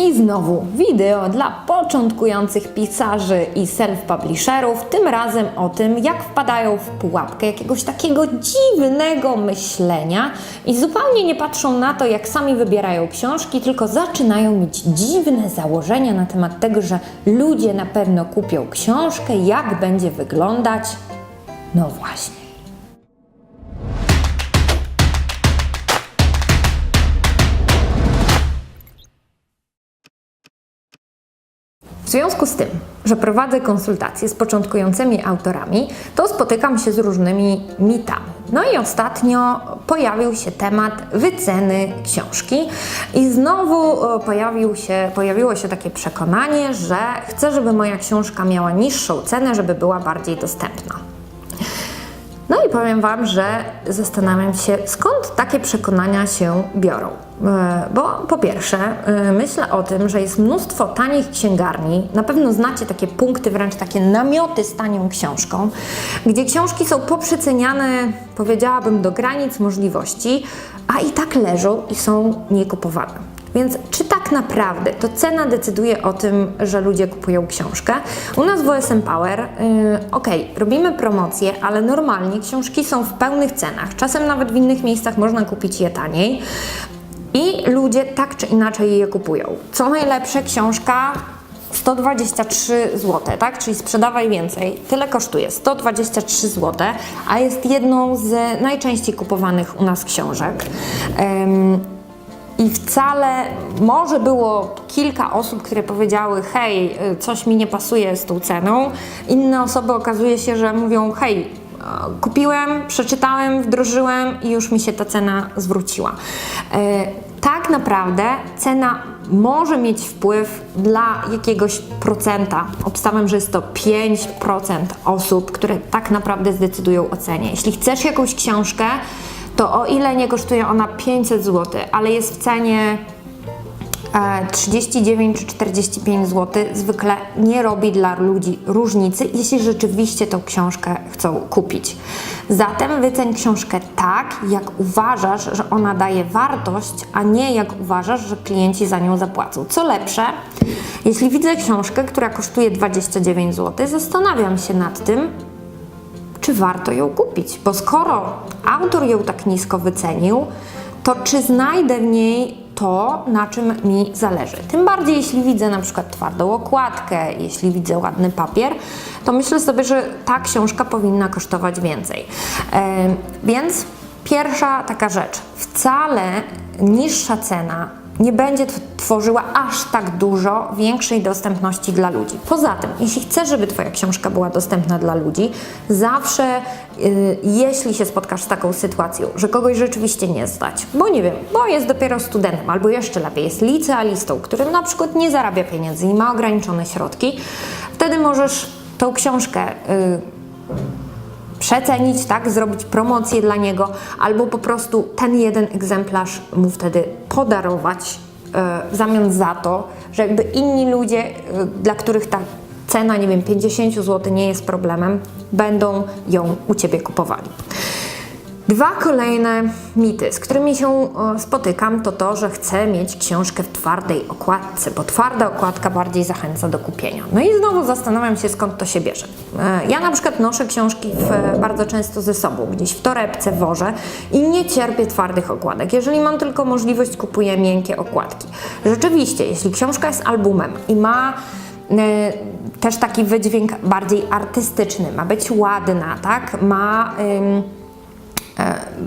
I znowu wideo dla początkujących pisarzy i self-publisherów, tym razem o tym, jak wpadają w pułapkę jakiegoś takiego dziwnego myślenia i zupełnie nie patrzą na to, jak sami wybierają książki, tylko zaczynają mieć dziwne założenia na temat tego, że ludzie na pewno kupią książkę, jak będzie wyglądać. No właśnie. W związku z tym, że prowadzę konsultacje z początkującymi autorami, to spotykam się z różnymi mitami. No i ostatnio pojawił się temat wyceny książki i znowu e, pojawił się, pojawiło się takie przekonanie, że chcę, żeby moja książka miała niższą cenę, żeby była bardziej dostępna. No i powiem Wam, że zastanawiam się, skąd takie przekonania się biorą. E, Bo po pierwsze, e, myślę o tym, że jest mnóstwo tanich księgarni. Na pewno znacie takie punkty, wręcz takie namioty z tanią książką, gdzie książki są poprzeceniane, powiedziałabym, do granic możliwości, a i tak leżą i są niekupowane. Więc czy tak naprawdę to cena decyduje o tym, że ludzie kupują książkę? U nas w OSM Power, yy, ok, robimy promocje, ale normalnie książki są w pełnych cenach. Czasem nawet w innych miejscach można kupić je taniej. I ludzie tak czy inaczej je kupują. Co najlepsze, książka 123 zł, tak? Czyli sprzedawaj więcej. Tyle kosztuje 123 zł, a jest jedną z najczęściej kupowanych u nas książek. I wcale może było kilka osób, które powiedziały: Hej, y, coś mi nie pasuje z tą ceną. Inne osoby okazuje się, że mówią: Hej, e, kupiłem, przeczytałem, wdrożyłem i już mi się ta cena zwróciła. E, Tak naprawdę cena może mieć wpływ dla jakiegoś procenta. Obstawiam, że jest to 5% osób, które tak naprawdę zdecydują o cenie. Jeśli chcesz jakąś książkę, to o ile nie kosztuje ona 500 zł, ale jest w cenie e, 39 czy 45 zł, zwykle nie robi dla ludzi różnicy, jeśli rzeczywiście tą książkę chcą kupić. Zatem wyceń książkę tak, jak uważasz, że ona daje wartość, a nie jak uważasz, że klienci za nią zapłacą. Co lepsze, jeśli widzę książkę, która kosztuje 29 zł, zastanawiam się nad tym, czy warto ją kupić. Bo skoro autor ją tak nisko wycenił, to czy znajdę w niej to, na czym mi zależy. Tym bardziej, jeśli widzę na przykład twardą okładkę, jeśli widzę ładny papier, to myślę sobie, że ta książka powinna kosztować więcej. E, więc pierwsza taka rzecz. Wcale niższa cena nie będzie tw- tworzyła aż tak dużo większej dostępności dla ludzi. Poza tym, jeśli chcesz, żeby Twoja książka była dostępna dla ludzi, zawsze, y, jeśli się spotkasz z taką sytuacją, że kogoś rzeczywiście nie stać, bo nie wiem, bo jest dopiero studentem, albo jeszcze lepiej, jest licealistą, który na przykład nie zarabia pieniędzy i ma ograniczone środki, wtedy możesz tą książkę. Y, przecenić, tak, zrobić promocję dla niego, albo po prostu ten jeden egzemplarz mu wtedy podarować e, w zamian za to, że jakby inni ludzie, e, dla których ta cena, nie wiem, 50 zł nie jest problemem, będą ją u Ciebie kupowali. Dwa kolejne mity, z którymi się e, spotykam, to to, że chcę mieć książkę w twardej okładce, bo twarda okładka bardziej zachęca do kupienia. No i znowu zastanawiam się, skąd to się bierze. E, Ja na przykład noszę książki w, bardzo często ze sobą, gdzieś w torebce wożę i nie cierpię twardych okładek. Jeżeli mam tylko możliwość, kupuję miękkie okładki. Rzeczywiście, jeśli książka jest albumem i ma e, też taki wydźwięk bardziej artystyczny, ma być ładna, tak? Ma... e,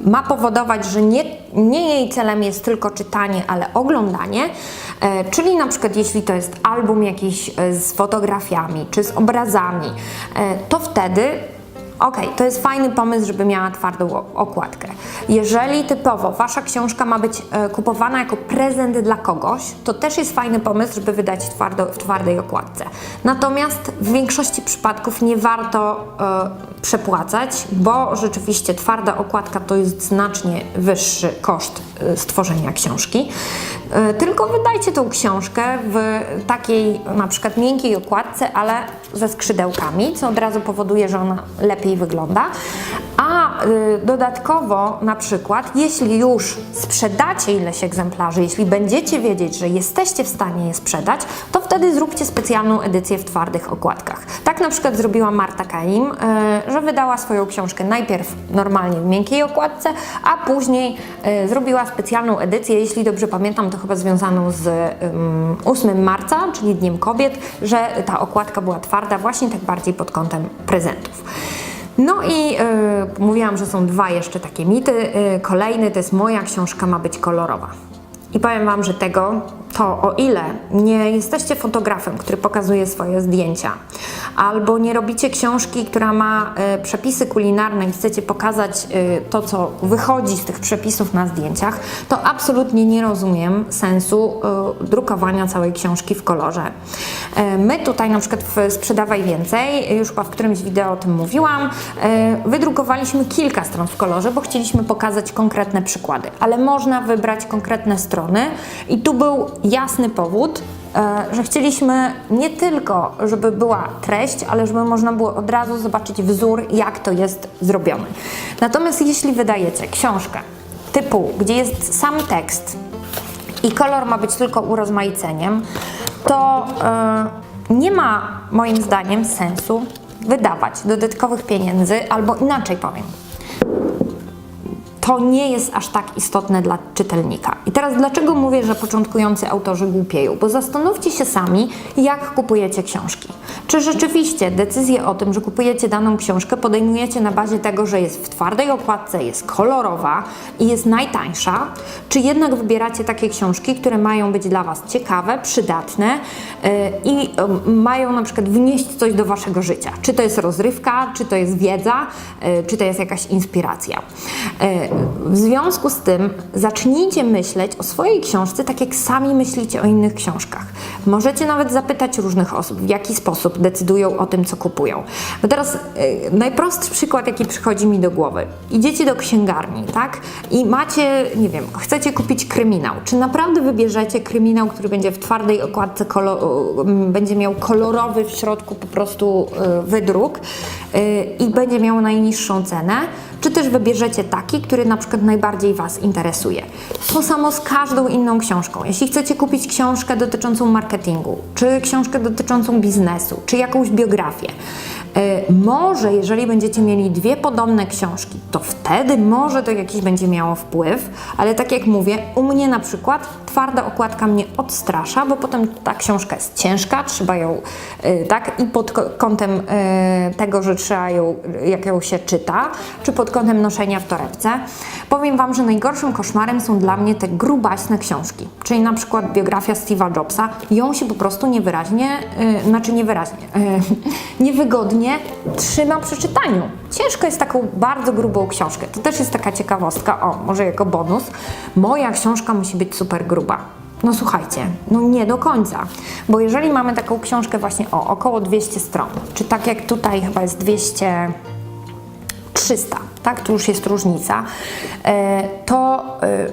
ma powodować, że nie, nie jej celem jest tylko czytanie, ale oglądanie. E, Czyli na przykład jeśli to jest album jakiś e, z fotografiami czy z obrazami, e, to wtedy ok, to jest fajny pomysł, żeby miała twardą okładkę. Jeżeli typowo wasza książka ma być e, kupowana jako prezent dla kogoś, to też jest fajny pomysł, żeby wydać twardo, w twardej okładce. Natomiast w większości przypadków nie warto e, przepłacać, bo rzeczywiście twarda okładka to jest znacznie wyższy koszt e, stworzenia książki. E, Tylko wydajcie tą książkę w takiej na przykład miękkiej okładce, ale ze skrzydełkami, co od razu powoduje, że ona lepiej wygląda. A y, dodatkowo na przykład, jeśli już sprzedacie ileś egzemplarzy, jeśli będziecie wiedzieć, że jesteście w stanie je sprzedać, to wtedy zróbcie specjalną edycję w twardych okładkach. Tak na przykład zrobiła Marta Kaim, y, że wydała swoją książkę najpierw normalnie w miękkiej okładce, a później y, zrobiła specjalną edycję, jeśli dobrze pamiętam, to chyba związaną z ym, 8 marca, czyli Dniem Kobiet, że ta okładka była twarda właśnie tak bardziej pod kątem prezentów. No i y, mówiłam, że są dwa jeszcze takie mity. Y, kolejny to jest moja książka ma być kolorowa. I powiem Wam, że tego to o ile nie jesteście fotografem, który pokazuje swoje zdjęcia, albo nie robicie książki, która ma y, przepisy kulinarne i chcecie pokazać y, to, co wychodzi z tych przepisów na zdjęciach, to absolutnie nie rozumiem sensu y, drukowania całej książki w kolorze. Y, my tutaj na przykład w Sprzedawaj Więcej, już chyba w którymś wideo o tym mówiłam, y, wydrukowaliśmy kilka stron w kolorze, bo chcieliśmy pokazać konkretne przykłady, ale można wybrać konkretne strony i tu był jasny powód, e, że chcieliśmy nie tylko, żeby była treść, ale żeby można było od razu zobaczyć wzór, jak to jest zrobione. Natomiast jeśli wydajecie książkę typu, gdzie jest sam tekst i kolor ma być tylko urozmaiceniem, to e, nie ma moim zdaniem sensu wydawać dodatkowych pieniędzy, albo inaczej powiem to nie jest aż tak istotne dla czytelnika. I teraz dlaczego mówię, że początkujący autorzy głupieją? Bo zastanówcie się sami, jak kupujecie książki. Czy rzeczywiście decyzję o tym, że kupujecie daną książkę, podejmujecie na bazie tego, że jest w twardej okładce, jest kolorowa i jest najtańsza, czy jednak wybieracie takie książki, które mają być dla Was ciekawe, przydatne yy, i yy, mają na przykład wnieść coś do Waszego życia? Czy to jest rozrywka, czy to jest wiedza, yy, czy to jest jakaś inspiracja? W związku z tym zacznijcie myśleć o swojej książce tak, jak sami myślicie o innych książkach. Możecie nawet zapytać różnych osób, w jaki sposób decydują o tym, co kupują. Bo teraz yy, najprostszy przykład, jaki przychodzi mi do głowy. Idziecie do księgarni, tak? I macie, nie wiem, chcecie kupić kryminał. Czy naprawdę wybierzecie kryminał, który będzie w twardej okładce, yy, będzie miał kolorowy w środku po prostu yy, wydruk i będzie miał najniższą cenę? Czy też wybierzecie taki, który na przykład najbardziej Was interesuje. To samo z każdą inną książką. Jeśli chcecie kupić książkę dotyczącą marketingu, czy książkę dotyczącą biznesu, czy jakąś biografię, może jeżeli będziecie mieli dwie podobne książki, to wtedy może to jakiś będzie miało wpływ, ale tak jak mówię, u mnie na przykład twarda okładka mnie odstrasza, bo potem ta książka jest ciężka, trzeba ją, yy, tak, i pod kątem yy, tego, że trzeba ją, jak ją się czyta, czy pod kątem noszenia w torebce. Powiem Wam, że najgorszym koszmarem są dla mnie te grubaśne książki, czyli na przykład biografia Steve'a Jobsa. Ją się po prostu niewyraźnie, znaczy niewyraźnie, yy, niewygodnie trzyma przy czytaniu. Ciężko jest taką bardzo grubą książkę. To też jest taka ciekawostka, o, może jako bonus. Moja książka musi być super gruba. No słuchajcie, no nie do końca, bo jeżeli mamy taką książkę właśnie o około 200 stron, czy tak jak tutaj chyba jest 200 300, tak, tu już jest różnica, e, to e,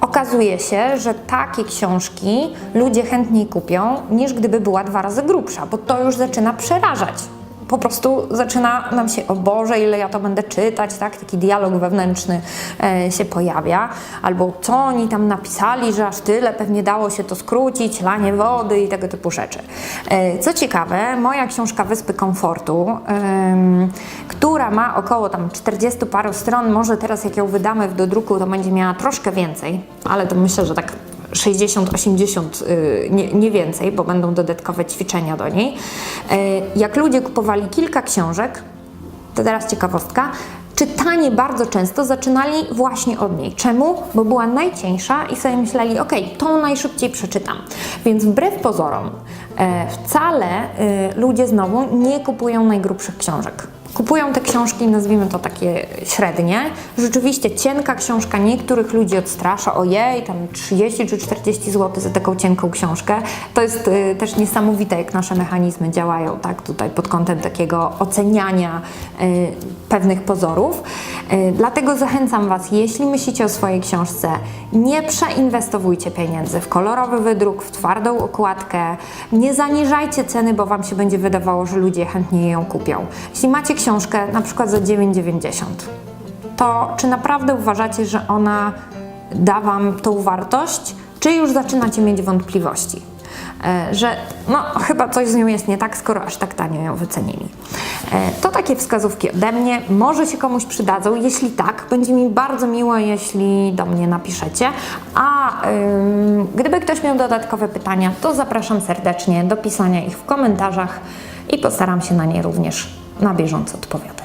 okazuje się, że takie książki ludzie chętniej kupią, niż gdyby była dwa razy grubsza, bo to już zaczyna przerażać. Po prostu zaczyna nam się, o Boże, ile ja to będę czytać, tak? Taki dialog wewnętrzny e, się pojawia. Albo co oni tam napisali, że aż tyle, pewnie dało się to skrócić, lanie wody i tego typu rzeczy. E, co ciekawe, moja książka Wyspy Komfortu, em, która ma około tam 40 paru stron, może teraz jak ją wydamy do druku, to będzie miała troszkę więcej, ale to myślę, że tak 60-80, y, nie, więcej, bo będą dodatkowe ćwiczenia do niej. Y, Jak ludzie kupowali kilka książek, to teraz ciekawostka, czytanie bardzo często zaczynali właśnie od niej. Czemu? Bo była najcieńsza i sobie myśleli, ok, tą najszybciej przeczytam. Więc wbrew pozorom, e, wcale e, ludzie znowu nie kupują najgrubszych książek. Kupują te książki, nazwijmy to takie średnie. Rzeczywiście cienka książka niektórych ludzi odstrasza, ojej, tam 30 czy 40 zł za taką cienką książkę. To jest y, też niesamowite, jak nasze mechanizmy działają, tak, tutaj pod kątem takiego oceniania y, pewnych pozorów. Y, dlatego zachęcam Was, jeśli myślicie o swojej książce, nie przeinwestowujcie pieniędzy w kolorowy wydruk, w twardą okładkę, nie zaniżajcie ceny, bo Wam się będzie wydawało, że ludzie chętnie ją kupią. Jeśli macie książkę na przykład za 9,90, to czy naprawdę uważacie, że ona da Wam tą wartość, czy już zaczynacie mieć wątpliwości? E, Że no, chyba coś z nią jest nie tak, skoro aż tak tanio ją wycenili. E, To takie wskazówki ode mnie. Może się komuś przydadzą. Jeśli tak, będzie mi bardzo miło, jeśli do mnie napiszecie. A ym, gdyby ktoś miał dodatkowe pytania, to zapraszam serdecznie do pisania ich w komentarzach i postaram się na nie również na bieżąco odpowiadać.